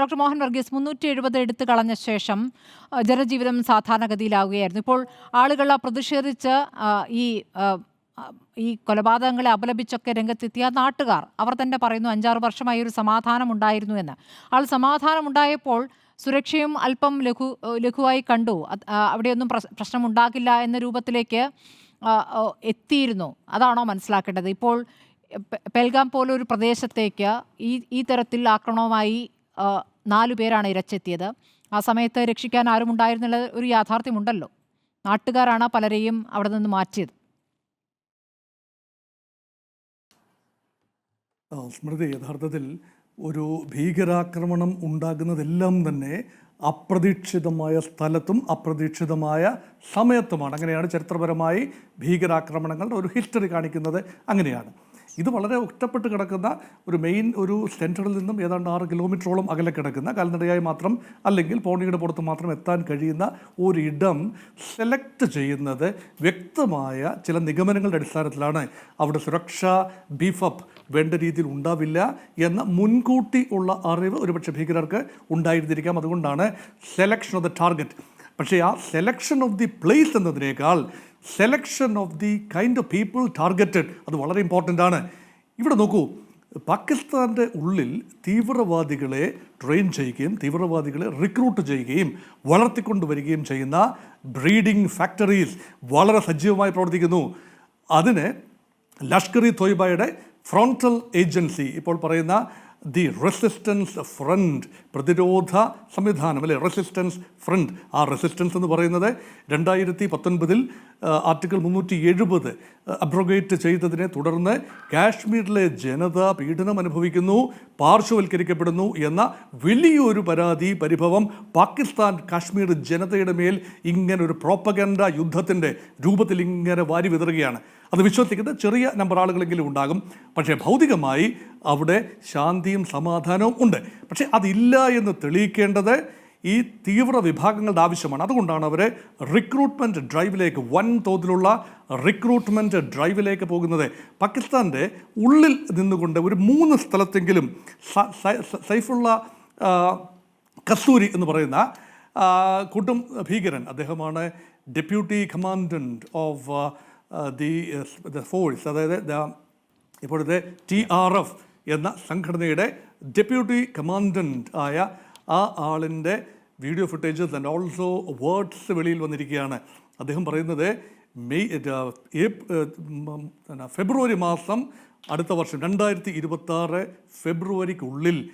Doctor Mohan Varghese മുന്നൂറ്റി എഴുപത് എടുത്തു കളഞ്ഞ ശേഷം ജനജീവിതം സാധാരണഗതിയിലാവുകയായിരുന്നു. ഇപ്പോൾ ആളുകൾ പ്രതിഷേധിച്ച് ഈ ഈ കൊലപാതകങ്ങളെ അപലപിച്ചൊക്കെ രംഗത്തെത്തിയ നാട്ടുകാർ അവർ തന്നെ പറയുന്നു അഞ്ചാറ് വർഷമായി ഒരു സമാധാനം ഉണ്ടായിരുന്നു എന്ന്. ആൾ സമാധാനം ഉണ്ടായപ്പോൾ സുരക്ഷയും അല്പം ലഘു ലഘുവായി കണ്ടു. അവിടെയൊന്നും പ്രശ്- പ്രശ്നമുണ്ടാകില്ല എന്ന രൂപത്തിലേക്ക് എത്തിയിരുന്നു. അതാണോ മനസ്സിലാക്കേണ്ടത്? ഇപ്പോൾ പെൽഗാം പോലൊരു പ്രദേശത്തേക്ക് ഈ ഈ തരത്തിൽ ആക്രമണവുമായി നാലു പേരാണ് ഇരച്ചെത്തിയത്. ആ സമയത്ത് രക്ഷിക്കാൻ ആരും ഉണ്ടായിരുന്നില്ല ഒരു യാഥാർത്ഥ്യമുണ്ടല്ലോ. നാട്ടുകാരാണ് പലരെയും അവിടെ നിന്ന് മാറ്റിയത്. സ്മൃതി യഥാർത്ഥത്തിൽ ഒരു ഭീകരാക്രമണം ഉണ്ടാകുന്നതെല്ലാം തന്നെ അപ്രതീക്ഷിതമായ സ്ഥലത്തും അപ്രതീക്ഷിതമായ സമയത്തുമാണ്. അങ്ങനെയാണ് ചരിത്രപരമായി ഭീകരാക്രമണങ്ങളുടെ ഒരു ഹിസ്റ്ററി കാണിക്കുന്നത്. അങ്ങനെയാണ്. ഇത് വളരെ ഒറ്റപ്പെട്ട് കിടക്കുന്ന ഒരു മെയിൻ ഒരു സെന്ററിൽ നിന്നും ഏതാണ്ട് ആറ് കിലോമീറ്ററോളം അകലെ കിടക്കുന്ന കാൽനടയായി മാത്രം അല്ലെങ്കിൽ പോണിയുടെ പുറത്ത് മാത്രം എത്താൻ കഴിയുന്ന ഒരിടം സെലക്ട് ചെയ്യുന്നത് വ്യക്തമായ ചില നിഗമനങ്ങളുടെ അടിസ്ഥാനത്തിലാണ്. അവിടെ സുരക്ഷ ബീഫപ്പ് വേണ്ട രീതിയിൽ ഉണ്ടാവില്ല എന്ന മുൻകൂട്ടി ഉള്ള അറിവ് ഒരുപക്ഷെ ഭീകരർക്ക് ഉണ്ടായിരുന്നിരിക്കാം. അതുകൊണ്ടാണ് സെലക്ഷൻ ഓഫ് ദ ടാർഗറ്റ് പക്ഷേ ആ സെലക്ഷൻ ഓഫ് ദി പ്ലേസ് എന്നതിനേക്കാൾ selection of the kind of people targeted അത് വളരെ ഇമ്പോർട്ടന്റ് ആണ്. ഇവിടെ നോക്കൂ പാകിസ്ഥാന്റെ ഉള്ളിൽ തീവ്രവാദികളെ ട്രെയിൻ ചെയ്യുകയും തീവ്രവാദികളെ റിക്രൂട്ട് ചെയ്യുകയും വളർത്തിക്കൊണ്ടുവരികയും ചെയ്യുന്ന ബ്രീഡിംഗ് ഫാക്ടറീസ് വളരെ സജീവമായി പ്രവർത്തിക്കുന്നു. അതിന് ലഷ്കർ ഇ തോയ്ബയുടെ ഫ്രോണ്ടൽ ഏജൻസി ഇപ്പോൾ പറയുന്ന ദി റെസിസ്റ്റൻസ് ഫ്രണ്ട് പ്രതിരോധ സംവിധാനം അല്ലെ റെസിസ്റ്റൻസ് ഫ്രണ്ട് ആ റെസിസ്റ്റൻസ് എന്ന് പറയുന്നത് രണ്ടായിരത്തി പത്തൊൻപതിൽ ആർട്ടിക്കിൾ മുന്നൂറ്റി എഴുപത് അബ്രോഗേറ്റ് ചെയ്തതിനെ തുടർന്ന് കാശ്മീരിലെ ജനത പീഡനം അനുഭവിക്കുന്നു പാർശ്വവൽക്കരിക്കപ്പെടുന്നു എന്ന വലിയൊരു പരാതി പരിഭവം പാകിസ്ഥാൻ കാശ്മീർ ജനതയുടെ മേൽ ഇങ്ങനെ ഒരു പ്രോപ്പഗൻഡ യുദ്ധത്തിന്റെ രൂപത്തിൽ ഇങ്ങനെ വാരി വിതറുകയാണ്. അത് വിശ്വസിക്കുന്ന ചെറിയ നമ്പർ ആളുകളെങ്കിലും ഉണ്ടാകും. പക്ഷേ ഭൗതികമായി അവിടെ ശാന്തിയും സമാധാനവും ഉണ്ട്. പക്ഷേ അതില്ല എന്ന് തെളിയിക്കേണ്ടത് ഈ തീവ്ര വിഭാഗങ്ങളുടെ ആവശ്യമാണ്. അതുകൊണ്ടാണ് അവരെ റിക്രൂട്ട്മെന്റ് ഡ്രൈവിലേക്ക് വൻ തോതിലുള്ള റിക്രൂട്ട്മെന്റ് ഡ്രൈവിലേക്ക് പോകുന്നത്. പാകിസ്ഥാന്റെ ഉള്ളിൽ നിന്നുകൊണ്ട് ഒരു മൂന്ന് സ്ഥലത്തെങ്കിലും സൈഫുള്ള കസ്തൂരി എന്ന് പറയുന്ന കൂട്ടും ഭീകരൻ അദ്ദേഹമാണ് deputy commandant of the the force അതായത് ദ- ഇപ്പോഴത്തെ ടി ആർ എഫ് എന്ന സംഘടനയുടെ ഡെപ്യൂട്ടി കമാൻഡന്റ് ആയ ആ ആളിന്റെ video footages and also words വെളിയിൽ വന്നിരിക്കുകയാണ്. അദ്ദേഹം പറയുന്നത് മെയ് ഫെബ്രുവരി മാസം അടുത്ത വർഷം രണ്ടായിരത്തി ഇരുപത്തി ഫെബ്രുവരിക്കുള്ളിൽ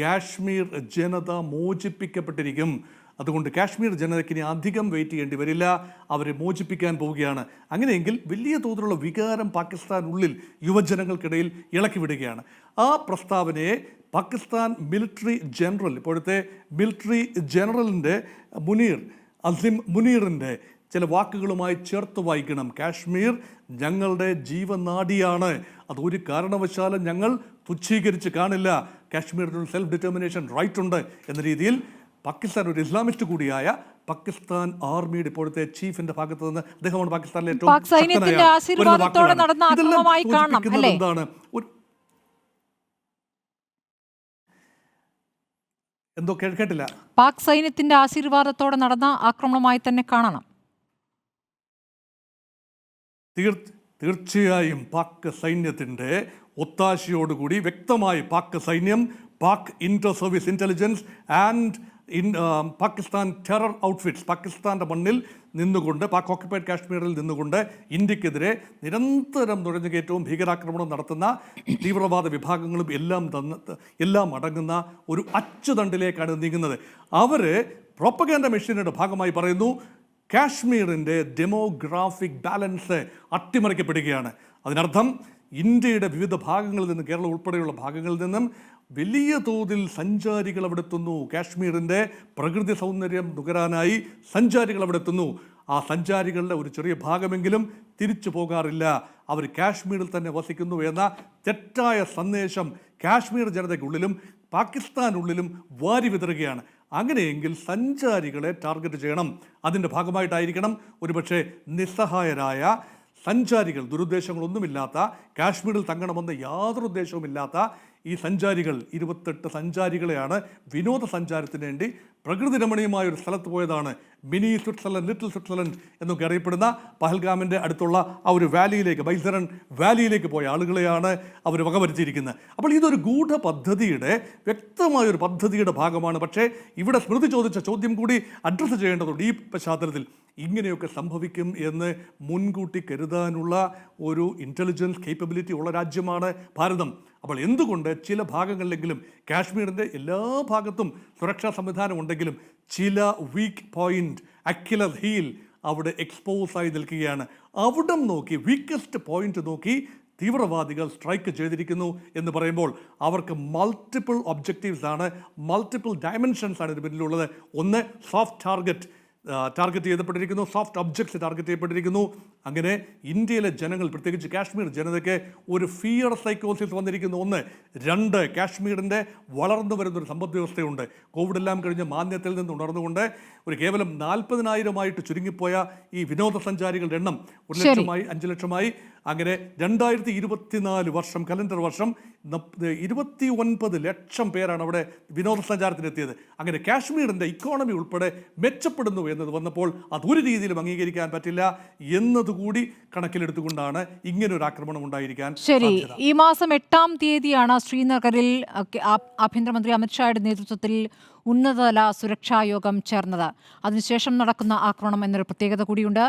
കാശ്മീർ ജനത മോചിപ്പിക്കപ്പെട്ടിരിക്കും. അതുകൊണ്ട് കാശ്മീർ ജനതയ്ക്ക് ഇനി അധികം വെയിറ്റ് ചെയ്യേണ്ടി വരില്ല. അവരെ മോചിപ്പിക്കാൻ പോവുകയാണ്. അങ്ങനെയെങ്കിൽ വലിയ തോതിലുള്ള വികാരം പാകിസ്ഥാനുള്ളിൽ യുവജനങ്ങൾക്കിടയിൽ ഇളക്കി വിടുകയാണ്. ആ പ്രസ്താവനയെ പാകിസ്ഥാൻ മിലിറ്ററി ജനറൽ ഇപ്പോഴത്തെ മിലിറ്ററി ജനറലിന്റെ മുനീർ അസിം മുനീറിന്റെ ചില വാക്കുകളുമായി ചേർത്ത് വായിക്കണം. കാശ്മീർ ഞങ്ങളുടെ ജീവനാടിയാണ്. അത് ഒരു കാരണവശാലും ഞങ്ങൾ തുച്ഛീകരിച്ച് കാണില്ല. കാശ്മീരിന് ഒരു സെൽഫ് ഡിറ്റർമിനേഷൻ റൈറ്റ് ഉണ്ട് എന്ന രീതിയിൽ പാകിസ്ഥാൻ ഒരു ഇസ്ലാമിസ്റ്റ് കൂടിയായ പാകിസ്ഥാൻ ആർമിയുടെ ഇപ്പോഴത്തെ ചീഫിന്റെ ഭാഗത്ത് നിന്ന് അദ്ദേഹമാണ് പാകിസ്ഥാനിലെ ഏറ്റവും എന്താണ്? സൈന്യത്തിന്റെ ശക്തനായ വരുന്ന ആശീർവാദത്തോടെ വാക്കുകളാണ്. നടന്ന ഇതെല്ലാം ആക്രമണമായി കാണണം, സൂചിപ്പിക്കുന്നത് അല്ലേ? എന്താണ് ഒരു എന്തോ കേട്ടില്ല പാക് സൈന്യത്തിന്റെ ആശീർവാദത്തോടെ നടന്ന ആക്രമണമായി തന്നെ കാണണം. തീർ തീർച്ചയായും പാക് സൈന്യത്തിന്റെ ഒത്താശയോടുകൂടി വ്യക്തമായി പാക് സൈന്യം Pak inter service intelligence and in Pakistan terror outfits പാകിസ്ഥാന്റെ മണ്ണിൽ നിന്നുകൊണ്ട് പാക് ഓക്കുപ്പൈഡ് കാശ്മീരിൽ നിന്നുകൊണ്ട് ഇന്ത്യക്കെതിരെ നിരന്തരം നുഴഞ്ഞുകയറ്റവും ഭീകരാക്രമണവും നടത്തുന്ന തീവ്രവാദ വിഭാഗങ്ങളും എല്ലാം തന്ന എല്ലാം അടങ്ങുന്ന ഒരു അച്ചുതണ്ടിലേക്കാണ് നീങ്ങുന്നത്. അവർ പ്രോപ്പഗാൻഡ മെഷീനുടെ ഭാഗമായി പറയുന്നു കാശ്മീരിന്റെ ഡെമോഗ്രാഫിക് ബാലൻസ് അട്ടിമറിക്കപ്പെടുകയാണ്. അതിനർത്ഥം ഇന്ത്യയുടെ വിവിധ ഭാഗങ്ങളിൽ നിന്ന് കേരളം ഉൾപ്പെടെയുള്ള ഭാഗങ്ങളിൽ നിന്നും വലിയ തോതിൽ സഞ്ചാരികൾ അവിടെ എത്തുന്നു. കാശ്മീരിന്റെ പ്രകൃതി സൗന്ദര്യം നുകരാനായി സഞ്ചാരികൾ അവിടെ എത്തുന്നു. ആ സഞ്ചാരികളുടെ ഒരു ചെറിയ ഭാഗമെങ്കിലും തിരിച്ചു പോകാറില്ല. അവർ കാശ്മീരിൽ തന്നെ വസിക്കുന്നു എന്ന തെറ്റായ സന്ദേശം കാശ്മീർ ജനതയ്ക്കുള്ളിലും പാകിസ്ഥാനുള്ളിലും വാരി വിതറുകയാണ്. അങ്ങനെയെങ്കിൽ സഞ്ചാരികളെ ടാർഗറ്റ് ചെയ്യണം. അതിന്റെ ഭാഗമായിട്ടായിരിക്കണം ഒരുപക്ഷെ നിസ്സഹായരായ സഞ്ചാരികൾ. ദുരുദ്ദേശങ്ങളൊന്നുമില്ലാത്ത കാശ്മീരിൽ തങ്ങണമെന്ന് യാതൊരു ഉദ്ദേശവുമില്ലാത്ത ഈ സഞ്ചാരികൾ ഇരുപത്തെട്ട് സഞ്ചാരികളെയാണ് വിനോദസഞ്ചാരത്തിന് വേണ്ടി പ്രകൃതി രമണീയമായ ഒരു സ്ഥലത്ത് പോയതാണ് മിനി സ്വിറ്റ്സർലൻഡ് ലിറ്റിൽ സ്വിറ്റ്സർലൻഡ് എന്നൊക്കെ അറിയപ്പെടുന്ന പഹൽഗാമിന്റെ അടുത്തുള്ള ആ ഒരു വാലിയിലേക്ക് ബൈസറൻ വാലിയിലേക്ക് പോയ ആളുകളെയാണ് അവർ വകവരുത്തിയിരിക്കുന്നത്. അപ്പോൾ ഇതൊരു ഗൂഢ പദ്ധതിയുടെ വ്യക്തമായ ഒരു പദ്ധതിയുടെ ഭാഗമാണ്. പക്ഷേ ഇവിടെ സ്മൃതി ചോദിച്ച ചോദ്യം കൂടി അഡ്രസ്സ് ചെയ്യേണ്ടതുണ്ട് ഈ പശ്ചാത്തലത്തിൽ. ഇങ്ങനെയൊക്കെ സംഭവിക്കും എന്ന് മുൻകൂട്ടി കരുതാനുള്ള ഒരു ഇന്റലിജൻസ് കേപ്പബിലിറ്റി ഉള്ള രാജ്യമാണ് ഭാരതം. അപ്പോൾ എന്തുകൊണ്ട് ചില ഭാഗങ്ങളിലെങ്കിലും കാശ്മീരിന്റെ എല്ലാ ഭാഗത്തും സുരക്ഷാ സംവിധാനം ഉണ്ടെങ്കിലും ചില വീക്ക് പോയിന്റ് അക്കിലർ ഹീൽ അവിടെ എക്സ്പോസ് ആയി നിൽക്കുകയാണ്. അവിടം നോക്കി വീക്കസ്റ്റ് പോയിന്റ് നോക്കി തീവ്രവാദികൾ സ്ട്രൈക്ക് ചെയ്തിരിക്കുന്നു എന്ന് പറയുമ്പോൾ അവർക്ക് മൾട്ടിപ്പിൾ ഒബ്ജക്റ്റീവ്സ് ആണ് മൾട്ടിപ്പിൾ ഡയമെൻഷൻസ് ആണ് ഇതിന് പിന്നിലുള്ളത് ഒന്ന് സോഫ്റ്റ് ടാർഗറ്റ് ടാർഗറ്റ് ചെയ്യപ്പെട്ടിരിക്കുന്നു. സോഫ്റ്റ് ഒബ്ജക്ട്സ് ടാർഗറ്റ് ചെയ്യപ്പെട്ടിരിക്കുന്നു. അങ്ങനെ ഇന്ത്യയിലെ ജനങ്ങൾ പ്രത്യേകിച്ച് കാശ്മീർ ജനതയ്ക്ക് ഒരു ഫിയർ സൈക്കോസിസ് വന്നിരിക്കുന്നു. ഒന്ന് രണ്ട് കാശ്മീരിന്റെ വളർന്നു വരുന്നൊരു സമ്പദ് വ്യവസ്ഥയുണ്ട് കോവിഡ് എല്ലാം കഴിഞ്ഞ് മാന്യത്തിൽ നിന്ന് ഉണർന്നുകൊണ്ട് ഒരു കേവലം നാൽപ്പതിനായിരമായിട്ട് ചുരുങ്ങിപ്പോയ ഈ വിനോദസഞ്ചാരികളുടെ എണ്ണം ഒരു ലക്ഷമായി അഞ്ച് ലക്ഷമായി. അങ്ങനെ രണ്ടായിരത്തി ഇരുപത്തിനാല് വർഷം കലണ്ടർ വർഷം ഇരുപത്തി ഒൻപത് ലക്ഷം പേരാണ് അവിടെ വിനോദസഞ്ചാരത്തിനെത്തിയത്. അങ്ങനെ കാശ്മീരിന്റെ ഇക്കോണമി ഉൾപ്പെടെ മെച്ചപ്പെടുന്നു എന്നത് വന്നപ്പോൾ അതൊരു രീതിയിലും അംഗീകരിക്കാൻ പറ്റില്ല എന്നതുകൂടി കണക്കിലെടുത്തുകൊണ്ടാണ് ഇങ്ങനെ ഒരു ആക്രമണം ഉണ്ടായിരിക്കാൻ ശരി ഈ മാസം എട്ടാം തീയതിയാണ് ശ്രീനഗറിൽ ആഭ്യന്തരമന്ത്രി അമിത്ഷായുടെ നേതൃത്വത്തിൽ ഉന്നതതല സുരക്ഷാ യോഗം ചേർന്നത്. അതിനുശേഷം നടക്കുന്ന ആക്രമണം എന്നൊരു പ്രത്യേകത കൂടിയുണ്ട്.